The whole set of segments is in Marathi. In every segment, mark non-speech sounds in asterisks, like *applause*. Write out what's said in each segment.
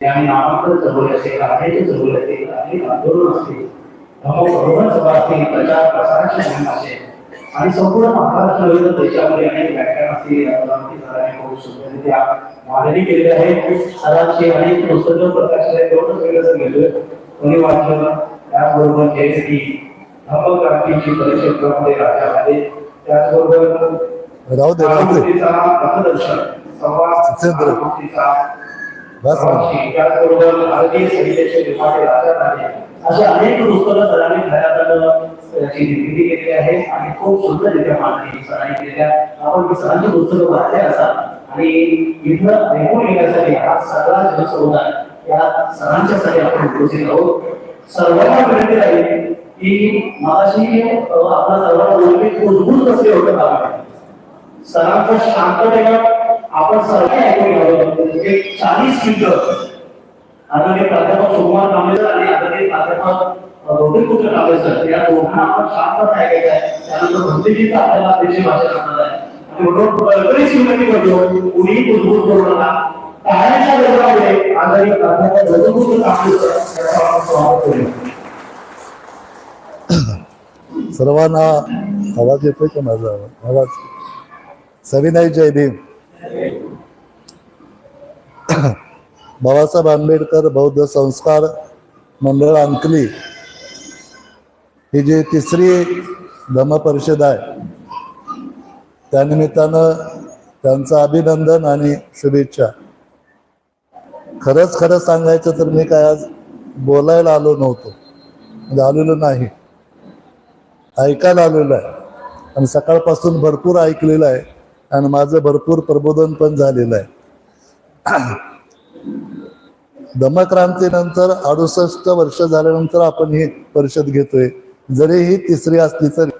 आणि नामांतर चळवळी असेल काढण्याची चळवळी असेल आणि आंदोलन असतील धर्मप्रबोधन सभा असतील प्रचार प्रसाराची मोहीम असेल आणि संपूर्ण महाराष्ट्र देशामध्ये अनेक व्याख्यान असतील सरांनी खूप सुंदररित्या मांडणी केलेली आहे. सरांची अनेक पुस्तकं प्रकाशित आहेत एवढंच वेगळं घेतोय कोणी वाचलं त्याचबरोबर की धर्मक्रांतीची परिक्षेत्रामध्ये राजा आहे त्याचबरोबर राहू दे राहू दे. संवाद बस. भारतीय अशी अनेक पुस्तकं सरांनी निर्मिती केलेली आहे आणि खूप सुंदररित्या मांडणी सरांनी केलेल्या आपण ती सरांची पुस्तकं असाल आणि इथं ऐकून घेण्यासाठी हा सगळा जनसमुदाय या सरांच्यासाठी आपण उपस्थित आहोत. सर्वांना विनंती की माझी आपला सर्वांना विनंती कसले होतं का सरांचं शांततेनं आपण सर्व ऐकून घ्यावं. एक चाळीस मिनिटं. आदरणीय प्राध्यापक सोमवार कांबळे आणि आदरणीय प्राध्यापक रोहितपुत्र कांबळे सर या दोघांना आपण शांत ऐकायचं आहे. त्यानंतर भक्तीजीचा आपल्याला अतिशय भाषण करणार आहे. आणि म्हणून विनंती करतो कुणीही कुजबूज करू नका. टाळ्यांच्या गजरामुळे आदरणीय प्राध्यापक रोहितपुत्र कांबळे सर आपण स्वागत करूया. सर्वांना आवाज येतोय का माझा? आवाज. आवाज सविनय जय भीम *coughs* बाबासाहेब आंबेडकर बौद्ध संस्कार मंडळ अंकली ही जी तिसरी धम्म परिषद आहे त्यानिमित्तानं त्यांचं अभिनंदन आणि शुभेच्छा. खरंच खरं सांगायचं तर मी काय आज बोलायला आलो नव्हतो. म्हणजे आलेलो नाही. ऐकायला आलेलं आहे. आणि सकाळपासून भरपूर ऐकलेलं आहे. आणि माझं भरपूर प्रबोधन पण झालेलं आहे. धम्मक्रांतीनंतर अडुसष्ट वर्ष झाल्यानंतर आपण ही परिषद घेतोय. जरी ही तिसरी असली तरी.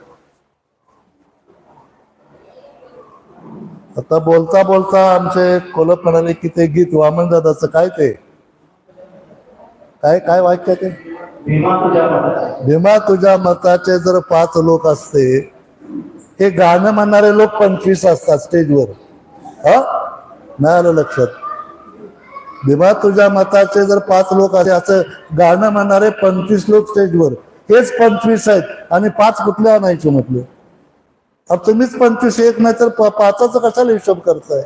आता बोलता बोलता आमचे कोलप म्हणाले की ते गीत वामन दादाचं काय ते? काय काय वाक्य ते? भीमा तुझ्या मताचे. जर पाच लोक असते हे गाणं म्हणणारे लोक पंचवीस असतात स्टेजवर. हा? नाही आलं लक्षात? भीमा तुझ्या मताचे जर पाच लोक असे असं गाणं म्हणणारे पंचवीस लोक स्टेजवर. हेच पंचवीस आहेत. आणि पाच कुठले आणायचे म्हटले? अब तुम्हीच पंचवीस एक नाही तर प- पाचाचा कशाला हिशोब करताय?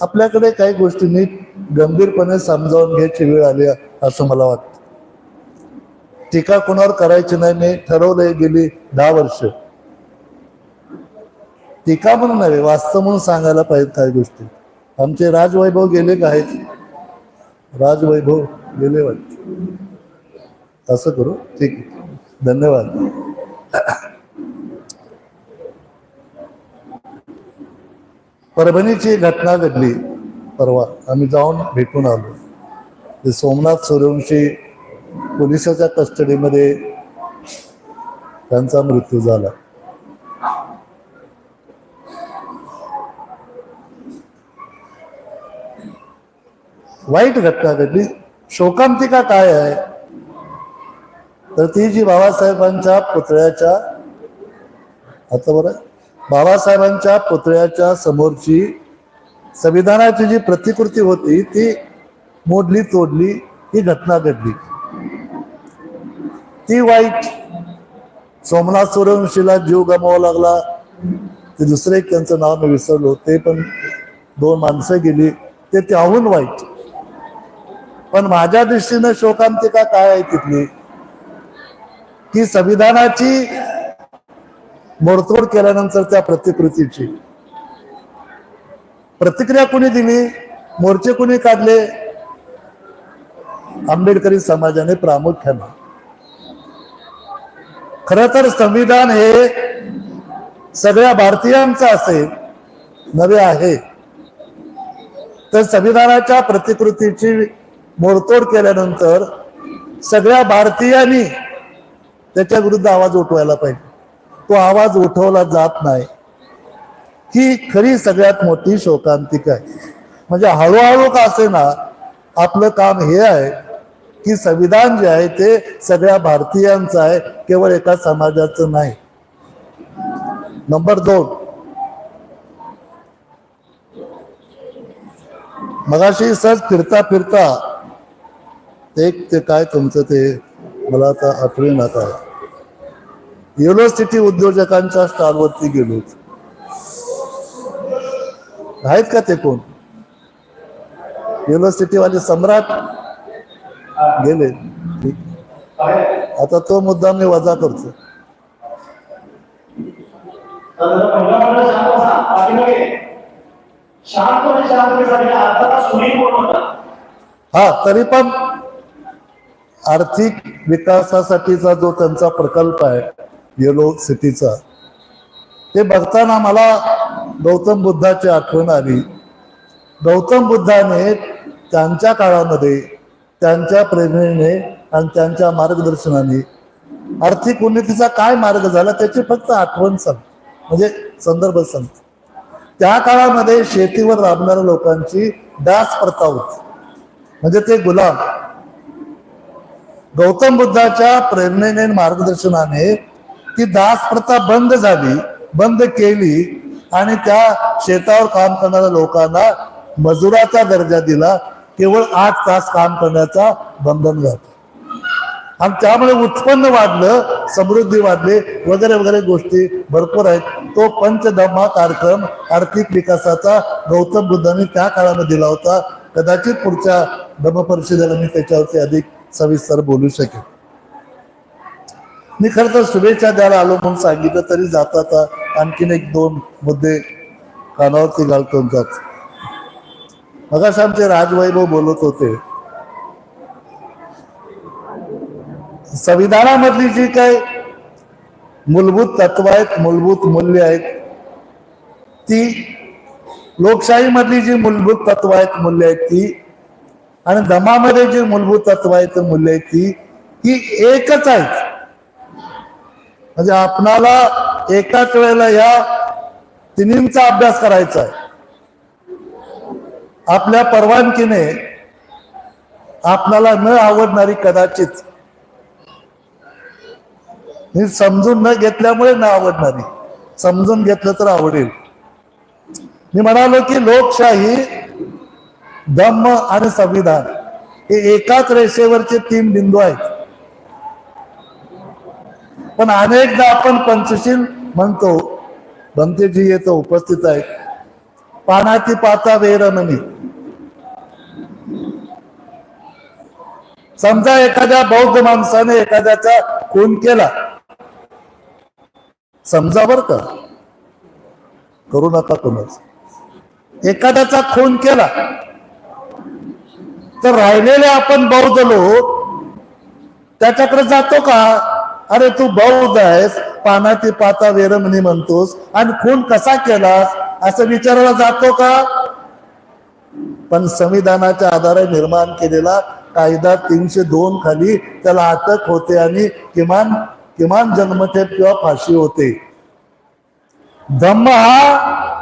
आपल्याकडे काही गोष्टी नीट गंभीरपणे समजावून घ्यायची वेळ आली आहे, असं मला वाटतं. टीका कोणावर करायची नाही. मी ठरवलंय गेली दहा वर्ष. टीका म्हणून नव्हे वास्तव म्हणून सांगायला पाहिजे काही गोष्टी. आमचे राजवैभव गेले का आहेत? राजवैभव गेले वाटत. असं करू? ठीक आहे. धन्यवाद. परभणीची घटना घडली. परवा आम्ही जाऊन भेटून आलो. ते सोमनाथ सूर्यवंशी पोलिसाच्या कस्टडीमध्ये त्यांचा मृत्यू झाला. वाईट घटना घडली. शोकांतिका काय आहे? तर ती जी बाबासाहेबांच्या पुतळ्याच्या आता बरं बाबासाहेबांच्या पुतळ्याच्या समोरची संविधानाची जी प्रतिकृती होती ती मोडली तोडली ही घटना घडली. ती वाईट. सोमनाथ सूर्यवंशीला जीव गमावा लागला. ते दुसरे एक त्यांचं नाव मी विसरलो ते पण दोन माणसं गेली. ते त्याहून वाईट. पण माझ्या दृष्टीनं शोकांतिका काय आहे तिथली? की संविधानाची मोडतोड केल्यानंतर त्या प्रतिकृतीची. प्रतिक्रिया कोणी दिली? मोर्चे कोणी काढले? आंबेडकरी समाजाने प्रामुख्याने. खर तर संविधान हे सगळ्या भारतीयांचं असेल नवे आहे. तर संविधानाच्या प्रतिकृतीची मोडतोड केल्यानंतर सगळ्या भारतीयांनी त्याच्या विरुद्ध आवाज उठवायला पाहिजे. तो आवाज उठवला जात नाही. ही खरी सगळ्यात मोठी शोकांतिका आहे. म्हणजे हळूहळू का असे ना आपलं काम हे आहे की संविधान जे आहे ते सगळ्या भारतीयांचं आहे केवळ एका समाजाचं नाही. नंबर दोन. मगाशी सहज फिरता फिरता एक ते काय तुमचं ते मला आता आठवे आता येलो सिटी उद्योजकांच्या स्टॉलवरती गेलो. आहेत का ते कोण? येलो सिटीवाले सम्राट गेले. आता तो मुद्दा मी वजा करतो. हा तरी पण आर्थिक विकासासाठीचा जो त्यांचा प्रकल्प आहे येलो सिटीचा ते बघताना मला गौतम बुद्धाची आठवण आली. गौतम बुद्धाने त्यांच्या काळामध्ये त्यांच्या प्रेरणेने आणि त्यांच्या मार्गदर्शनाने आर्थिक उन्नतीचा काय मार्ग झाला त्याची फक्त आठवण सांग. म्हणजे संदर्भ सांग. त्या काळामध्ये शेतीवर राबणाऱ्या लोकांची दास प्रथा होती. म्हणजे ते गुलाम. गौतम बुद्धाच्या प्रेरणेने मार्गदर्शनाने ती दास प्रथा बंद झाली बंद केली आणि त्या शेतावर काम करणाऱ्या लोकांना मजुराचा दर्जा दिला. केवळ आठ तास काम करण्याचा बंधन घातलं आणि त्यामुळे उत्पन्न वाढलं समृद्धी वाढली वगैरे वगैरे गोष्टी भरपूर आहेत. तो पंचधम्मा कार्यक्रम आर्थिक विकासाचा गौतम बुद्धांनी त्या काळामध्ये दिला होता. कदाचित पुढच्या धम्मपरिषदेला मी त्याच्यावरती अधिक सविस्तर बोलू शकेल मी खरं तर शुभेच्छा द्यायला आलो म्हणून सांगितलं तरी जाता आता आणखीन एक दोन मुद्दे कानावरती घालतो जात मगाशी आमचे राजवैभव बोलत होते. संविधानामधली जी काही मूलभूत तत्व आहेत मूलभूत मूल्य आहेत ती लोकशाहीमधली जी मूलभूत तत्व आहेत मूल्य आहेत ती आणि धमामध्ये जी मूलभूत तत्व आहेत मूल्य आहेत ती ही एकच आहेत. म्हणजे आपणाला एकाच वेळेला या तिन्हींचा अभ्यास करायचा आहे. आपल्या परवानगीने आपणाला न आवडणारी कदाचित ही समजून न घेतल्यामुळे न आवडणारी समजून घेतलं तर आवडेल. मी म्हणालो की लोकशाही धम्म आणि संविधान हे एकाच रेषेवरचे तीन बिंदू आहेत. पण अनेकदा आपण पंचशील म्हणतो भंतेजी येतो उपस्थित आहेत. पानाची पाता वेरमणी. समजा एखाद्या बौद्ध माणसाने एखाद्याचा खून केला. समजा बर का. करू नका कोणाच. एखाद्याचा खून केला. तर राहिलेले आपण बौद्ध लोक त्याच्याकडे जातो का? अरे तू बौद्ध आहेस पानाती पाता वेरमणी म्हणतोस आणि खून कसा केलास? असं विचारला जातो का? पण संविधानाच्या आधारे निर्माण केलेला कायदा तीनशे दोन खाली त्याला अटक होते आणि किमान किमान जन्मठेप किंवा फाशी होते. धम्म हा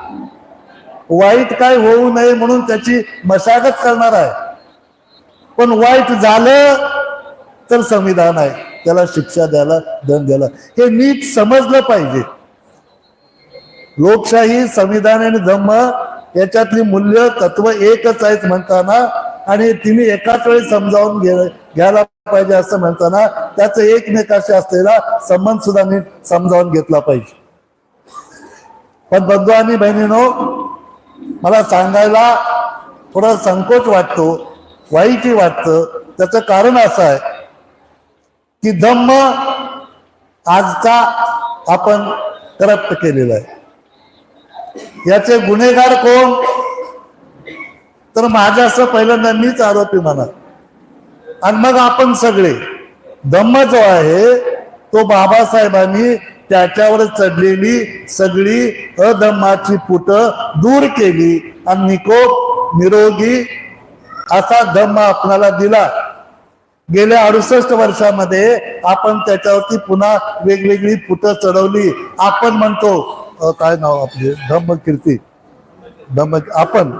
वाईट काय होऊ नये म्हणून त्याची मशागत करणार आहे. पण वाईट झालं तर संविधान आहे. त्याला शिक्षा द्यायला दंड द्यायला. हे नीट समजलं पाहिजे. लोकशाही संविधान आणि धम्म याच्यातली मूल्य तत्व एकच आहेत म्हणताना आणि तिने एकाच वेळी समजावून घे घ्यायला पाहिजे असं म्हणताना त्याचं एकमेकाशी असलेला संबंध सुद्धा नीट समजावून घेतला पाहिजे. पण बंधू आणि बहिणीनो मला सांगायला थोडा संकोच वाटतो. वाईटही वाटतं. त्याचं कारण असं आहे की धम्म आजचा आपण करप्ट केलेला आहे. याचे गुन्हेगार कोण? तर माझ्या असं पहिल्यांदा मीच आरोपी म्हणा. आणि मग आपण सगळे धम्म जो आहे तो बाबासाहेबांनी त्याच्यावर चढलेली सगळी अधम्माची पुट दूर केली आणि निकोप निरोगी असा धम्म आपणाला दिला. गेल्या अडुसष्ट वर्षामध्ये आपण त्याच्यावरती पुन्हा वेगवेगळी पुटं चढवली. आपण म्हणतो काय नाव आपले? धम्म कीर्ती धम्म आपण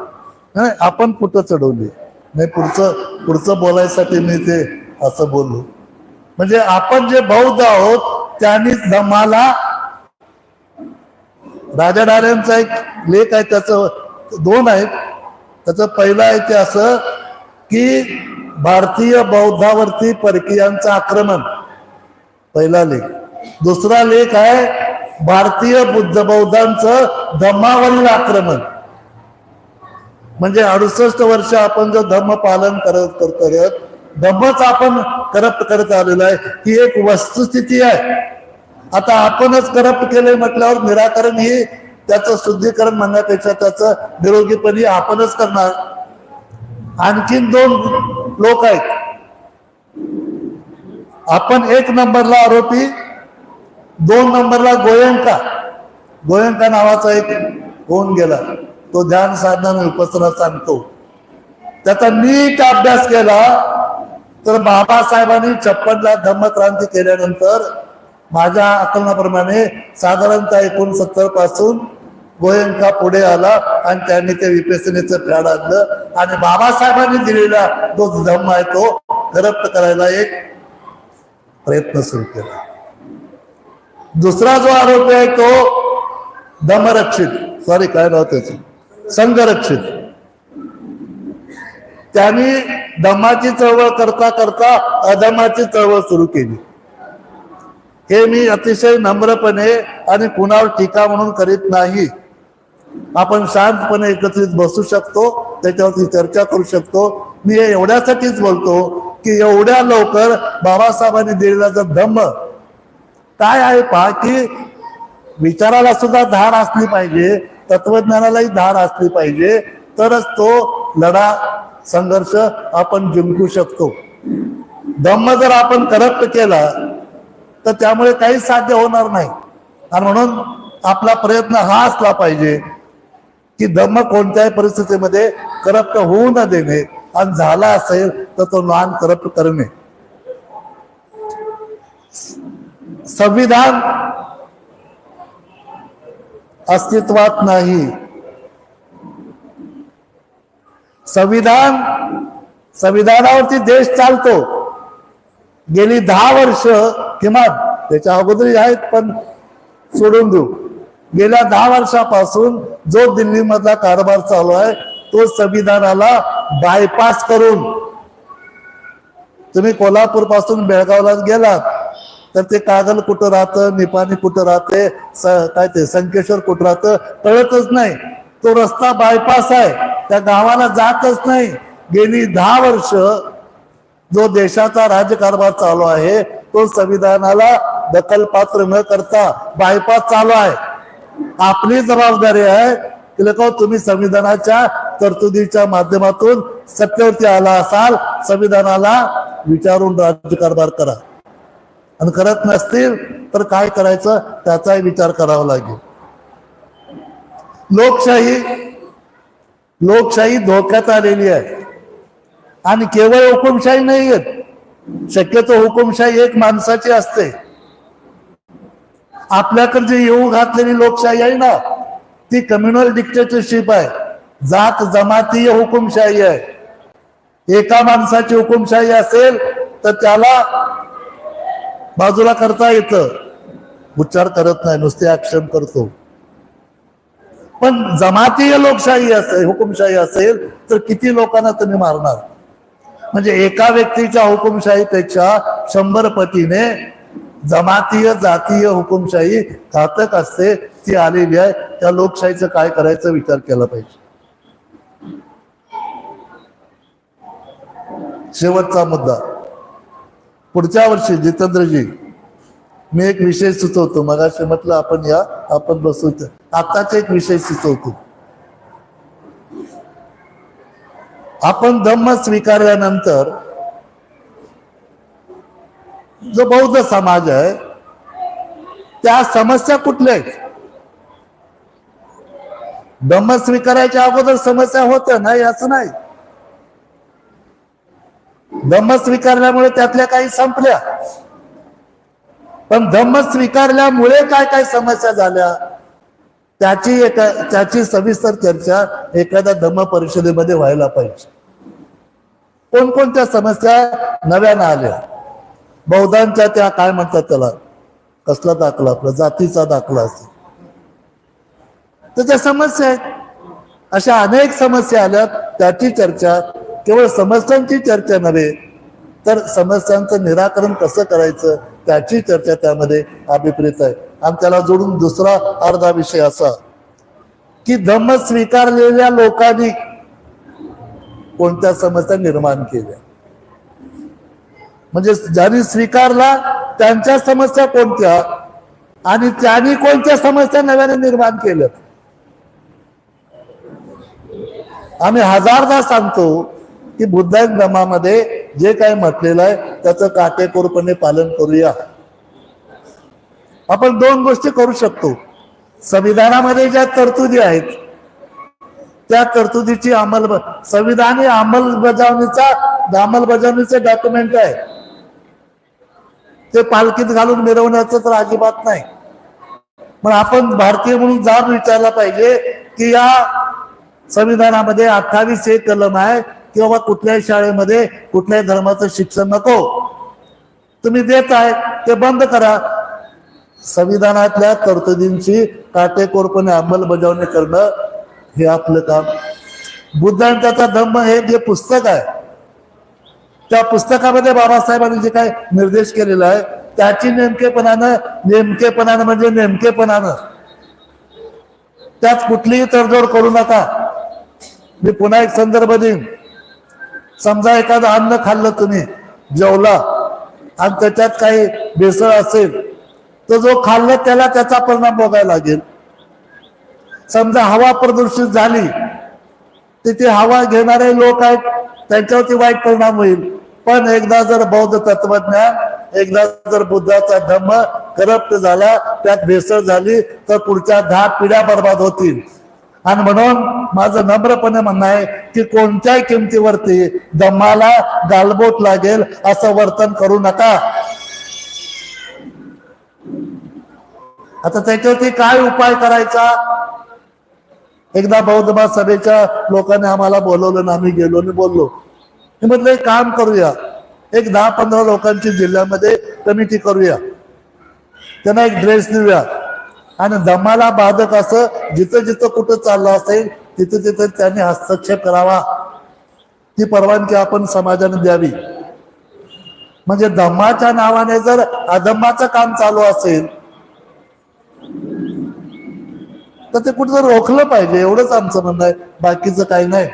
नाही आपण पुटं चढवली. नाही पुढचं पुढचं बोलायसाठी मी ते असं बोललो. म्हणजे आपण जे बौद्ध आहोत त्यांनीच धम्माला राजा डाऱ्यांचा एक लेख आहे त्याचं दोन आहेत. त्याचं पहिलं आहे ते असं की भारतीय बौद्धावरती परकीयांचं आक्रमण. पहिला लेख. दुसरा लेख आहे भारतीय बुद्ध बौद्धांचं धम्मावरील आक्रमण. म्हणजे अडुसष्ट वर्ष आपण जो धम्म पालन करत करत करत धम्मच आपण करप्ट करत आलेलो आहे ही एक वस्तुस्थिती आहे. आता आपणच करप्ट केले म्हटल्यावर निराकरण ही त्याचं शुद्धीकरण म्हणण्यापेक्षा त्याचं निरोगीपणी आपणच करणार. आणखीन दोन लोक आहेत. आपण एक नंबरला आरोपी दोन नंबरला गोयंका. गोयंका नावाचा एक होऊन गेला. तो ध्यान साधना उपसना सांगतो. त्याचा नीट अभ्यास केला तर बाबासाहेबांनी छप्पनला धम्मक्रांती केल्यानंतर माझ्या आकलनाप्रमाणे साधारणतः एकोणसत्तरपासून गोयंका पुढे आला आणि त्यांनी ते विपेसनेचं फॅड आणलं. आणि बाबासाहेबांनी दिलेला जो धम्म आहे तो गरप्त करायला एक प्रयत्न सुरू केला. दुसरा जो आरोपी आहे तो दमरक्षित सॉरी काय नाव त्याचं? संघरक्षित. त्यांनी धम्माची चळवळ करता करता अधमाची चळवळ सुरू केली. हे मी अतिशय नम्रपणे आणि कुणावर टीका म्हणून करीत नाही. आपण शांतपणे एकत्रित बसू शकतो त्याच्यावरती चर्चा करू शकतो. मी हे एवढ्यासाठीच बोलतो की एवढ्या लवकर बाबासाहेबांनी दिलेला जर धम्म काय आहे पहा की विचाराला सुद्धा धार असली पाहिजे तत्वज्ञानालाही धार असली पाहिजे तरच तो लढा संघर्ष आपण जिंकू शकतो. धम्म जर आपण करप्ट केला तर त्यामुळे काही साध्य होणार नाही. आणि म्हणून आपला प्रयत्न हा असला पाहिजे की धम्म कोणत्याही परिस्थितीमध्ये करप्ट होऊ न देणे आणि झाला असेल तर तो नॉन करप्ट करणे. संविधान अस्तित्वात नाही. संविधान संविधानावरती देश चालतो. गेली दहा वर्ष किमान त्याच्या अगोदरही आहेत पण सोडून देऊ. गेल्या दहा वर्षापासून जो दिल्ली मधला कारभार चालू आहे तो संविधानाला बायपास करून तुम्ही कोल्हापूरपासून बेळगावला गेलात तर ते कागल कुठं राहतं निपाणी कुठं राहते स- काय ते संकेश्वर कुठं राहतं कळतच नाही. तो रस्ता बायपास आहे त्या गावाला जातच नाही. गेली दहा वर्ष जो देशाचा राजकारभार चालू आहे तो संविधानाला दखलपात्र न करता बायपास चालू आहे. आपली जबाबदारी आहे की लोक तुम्ही संविधानाच्या तरतुदीच्या माध्यमातून सत्तेवरती आला असाल संविधानाला विचारून राज्यकारभार करा. आणि करत नसतील तर काय करायचं त्याचाही विचार करावा लागेल. लोकशाही लोकशाही धोक्यात आलेली आहे. आणि केवळ हुकुमशाही नाही आहेत शक्यतो हुकुमशाही एक माणसाची असते. आपल्याकडे जी येऊ घातलेली लोकशाही आहे ना ती कम्युनल डिक्टेटरशिप आहे. जात जमातीय हुकुमशाही आहे. एका माणसाची हुकुमशाही असेल तर त्याला बाजूला करता येतं. उच्चार करत नाही नुसते ऍक्शन करतो. पण जमातीय लोकशाही असेल हुकुमशाही असेल तर किती लोकांना तुम्ही मारणार? म्हणजे एका व्यक्तीच्या हुकुमशाहीपेक्षा शंभर पटीने जमातीय जातीय हुकुमशाही घातक असते ती आलेली आहे. त्या लोकशाहीचं काय करायचं विचार केला पाहिजे. शेवटचा मुद्दा. पुढच्या वर्षी जितेंद्रजी मी एक विषय सुचवतो. मगाशी म्हटलं आपण या आपण बसू आताच एक विषय सुचवतो. आपण धम्म स्वीकारल्यानंतर जो बौद्ध समाज आहे त्या समस्या कुठल्या आहेत? ब्रह्म स्वीकारायच्या अगोदर समस्या होत्या नाही असं नाही. धम्म स्वीकारल्यामुळे त्यातल्या काही संपल्या. पण धम्म स्वीकारल्यामुळे काय काय समस्या झाल्या त्याची एका त्याची सविस्तर चर्चा एखाद्या धम्म परिषदेमध्ये व्हायला पाहिजे. कोणकोणत्या समस्या नव्यानं आल्या? बौद्धांच्या त्या काय म्हणतात त्याला? कसला दाखला? आपला जातीचा दाखला असेल त्याच्या समस्या आहेत अशा अनेक समस्या आल्या त्याची चर्चा केवळ समस्यांची चर्चा नव्हे तर समस्यांचं निराकरण कसं करायचं त्याची चर्चा त्यामध्ये अभिप्रेत आहे. आणि त्याला जोडून दुसरा अर्धा विषय असा की धम्म स्वीकारलेल्या लोकांनी कोणत्या समस्या निर्माण केल्या? म्हणजे ज्यांनी स्वीकारला त्यांच्या समस्या कोणत्या? आणि त्यांनी कोणत्या समस्या नव्याने निर्माण केल्या? आम्ही हजारदा सांगतो की बुद्धांक धर्मामध्ये जे काही म्हटलेलं आहे त्याचं काटेकोरपणे पालन करूया. आपण दोन गोष्टी करू शकतो. संविधानामध्ये ज्या तरतुदी आहेत त्या तरतुदीची अंमल संविधान हे अंमलबजावणीचा अंमलबजावणीचे डॉक्युमेंट आहे. ते पालखीत घालून मिरवण्याचं तर अजिबात नाही. पण आपण भारतीय म्हणून जाब विचारला पाहिजे की या संविधानामध्ये अठ्ठावीस एक कलम आहे की बाबा कुठल्याही शाळेमध्ये कुठल्याही धर्माचं शिक्षण नको. तुम्ही देत आहे ते बंद करा. संविधानातल्या तरतुदींची काटेकोरपणे अंमलबजावणी करणं हे आपलं काम. बुद्धांचा धम्म हे जे पुस्तक आहे त्या पुस्तकामध्ये बाबासाहेबांनी जे काय निर्देश केलेला आहे त्याची नेमकेपणानं नेमकेपणानं म्हणजे नेमकेपणानं. त्यात कुठलीही तडजोड करू नका. मी पुन्हा एक संदर्भ देईन. समजा एखादं अन्न खाल्लं तुम्ही जेवला आणि त्याच्यात काही भेसळ असेल तर जो खाल्लं त्याला त्याचा परिणाम बघायला लागेल. समजा हवा प्रदूषित झाली तिथे हवा घेणारे लोक आहेत त्यांच्यावरती वाईट परिणाम होईल. पण एकदा जर बौद्ध तत्वज्ञान एकदा जर बुद्धाचा धम्म करप्ट झाला त्यात भेसळ झाली तर पुढच्या दहा पिढ्या बर्बाद होतील. आणि म्हणून माझं नम्रपणे म्हणणं आहे की कोणत्याही किमतीवरती धम्माला गालबोट लागेल असं वर्तन करू नका. आता त्याच्यावरती काय उपाय करायचा? एकदा बौद्ध महासभेच्या लोकांनी आम्हाला बोलवलं ना आम्ही गेलो आणि बोललो. मी म्हटलं एक काम करूया. एक दहा पंधरा लोकांची जिल्ह्यामध्ये कमिटी करूया. त्यांना एक ड्रेस देऊया. आणि दमाला बाधक असं जिथं जिथं कुठं चाललं असेल तिथं तिथं त्यांनी हस्तक्षेप करावा. ती परवानगी आपण समाजाने द्यावी. म्हणजे धम्माच्या नावाने जर अधम्माचं काम चालू असेल तर ते कुठं रोखलं पाहिजे एवढंच आमचं म्हणणं आहे. बाकीचं काही नाही.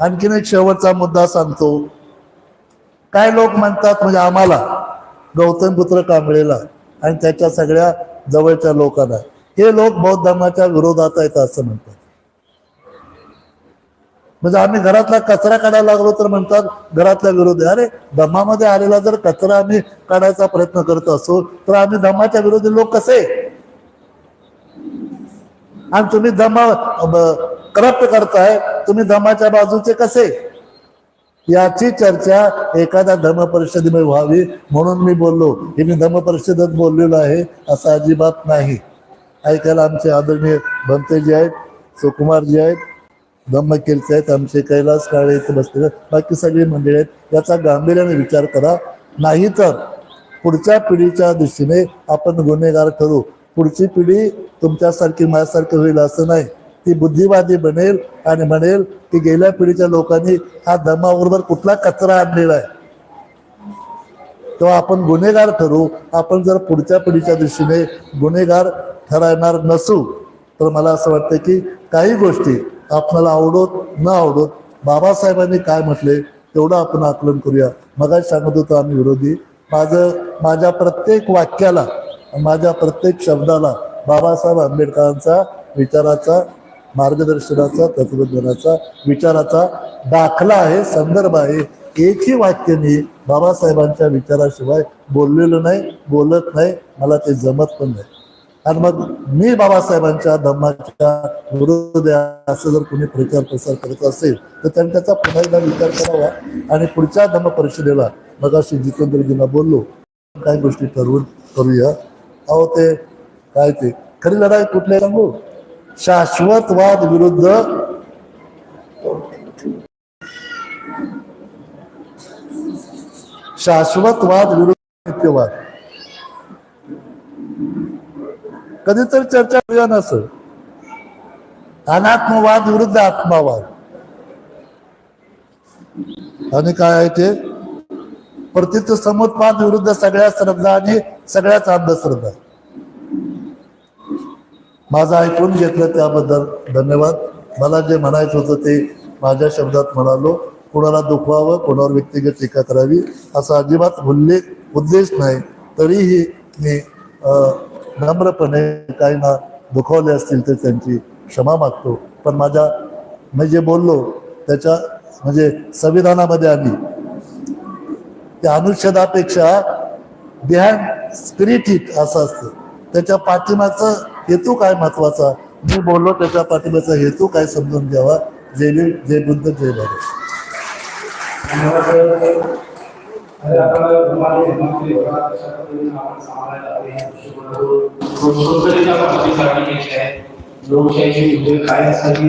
आणखीन एक शेवटचा मुद्दा सांगतो. काय लोक म्हणतात म्हणजे आम्हाला गौतम पुत्र कांबळेला आणि त्याच्या सगळ्या जवळच्या लोकांना. हे लोक बौद्ध धर्माच्या विरोधात आहेत असं म्हणतात. म्हणजे आम्ही घरातला कचरा काढायला लागलो तर म्हणतात घरातल्या विरोधी अरे धम्मामध्ये आलेला जर कचरा आम्ही काढायचा प्रयत्न करत असो तर आम्ही धम्माच्या विरोधी लोक कसे? आणि तुम्ही धम्मा करप्ट करताय तुम्ही धमाच्या बाजूचे कसे? याची चर्चा एखाद्या धर्म परिषदेमध्ये व्हावी म्हणून मी बोललो. हे मी धर्म परिषदेत बोललेलो आहे असं अजिबात नाही. ऐकायला आमचे आदरणीय भंतेजी आहेत सुकुमारजी आहेत धम्मकीर्ती आहेत आमचे कैलास काळे इथे बसलेले बाकी सगळी मंडळी आहेत. याचा गांभीर्याने विचार करा. नाही तर पुढच्या पिढीच्या दृष्टीने आपण गुन्हेगार ठरू. पुढची पिढी तुमच्यासारखी माझ्यासारखी होईल असं नाही. ती बुद्धिवादी बनेल आणि म्हणेल की गेल्या पिढीच्या लोकांनी हा धर्माबरोबर कुठला कचरा आणलेला आहे. तेव्हा आपण गुन्हेगार ठरू आपण जर पुढच्या पिढीच्या दृष्टीने गुन्हेगार ठरवणार नसू तर मला असं वाटतं की काही गोष्टी आपल्याला आवडोत न आवडोत बाबासाहेबांनी काय म्हटले तेवढं आपण आकलन करूया. मगाच सांगत होतो आम्ही विरोधी माझं माझ्या प्रत्येक वाक्याला माझ्या प्रत्येक शब्दाला बाबासाहेब आंबेडकरांचा विचाराचा मार्गदर्शनाचा तत्वज्ञानाचा विचाराचा दाखला आहे संदर्भ आहे. एकही वाक्य मी बाबासाहेबांच्या विचाराशिवाय बोललेलो नाही बोलत नाही मला ते जमत पण नाही. आणि मग मी बाबासाहेबांच्या धम्माच्या विरोध असं जर कोणी प्रचार प्रसार करत असेल तर त्यांनी त्याचा पुन्हा एकदा विचार करावा आणि पुढच्या धम्म परिषदेला मगाशी जितेंद्रजींना बोललो काही गोष्टी ठरवून करूया. अहो ते काय ते? खरी लढाई कुठल्या? सांगू? शाश्वतवाद विरुद्ध शाश्वतवाद विरुद्ध नित्यवाद कधीतरी चर्चा करूया नसं अनात्मवाद विरुद्ध आत्मावाद. आणि काय आहे ते? प्रतीचं समत्वाद विरुद्ध सगळ्या श्रद्धा आणि सगळ्याच अंधश्रद्धा. माझं ऐकून घेतलं त्याबद्दल धन्यवाद. मला जे म्हणायचं होतं ते माझ्या शब्दात म्हणालो. कोणाला दुखवावं कोणावर व्यक्तिगत टीका करावी असा अजिबात उल्लेख उद्देश नाही. तरीही मी नम्रपणे काही ना दुखावले असतील तर त्यांची क्षमा मागतो. पण माझ्या मी जे बोललो त्याच्या म्हणजे संविधानामध्ये आम्ही त्या अनुच्छेदापेक्षा बिहाइंड स्पिरिट इट असं असतं. त्याच्या पाठिंबाचं हेतू काय महत्त्वाचा? मी बोललो त्याच्या पाठिंब्याचा हेतू काय समजून घ्यावा? जय भीम, जय बुद्ध जय भारत. मुद्दे काय असावी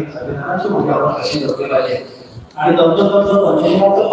मुद्दे आपण जपले पाहिजे आणि तंतोतंत पंचनामाचं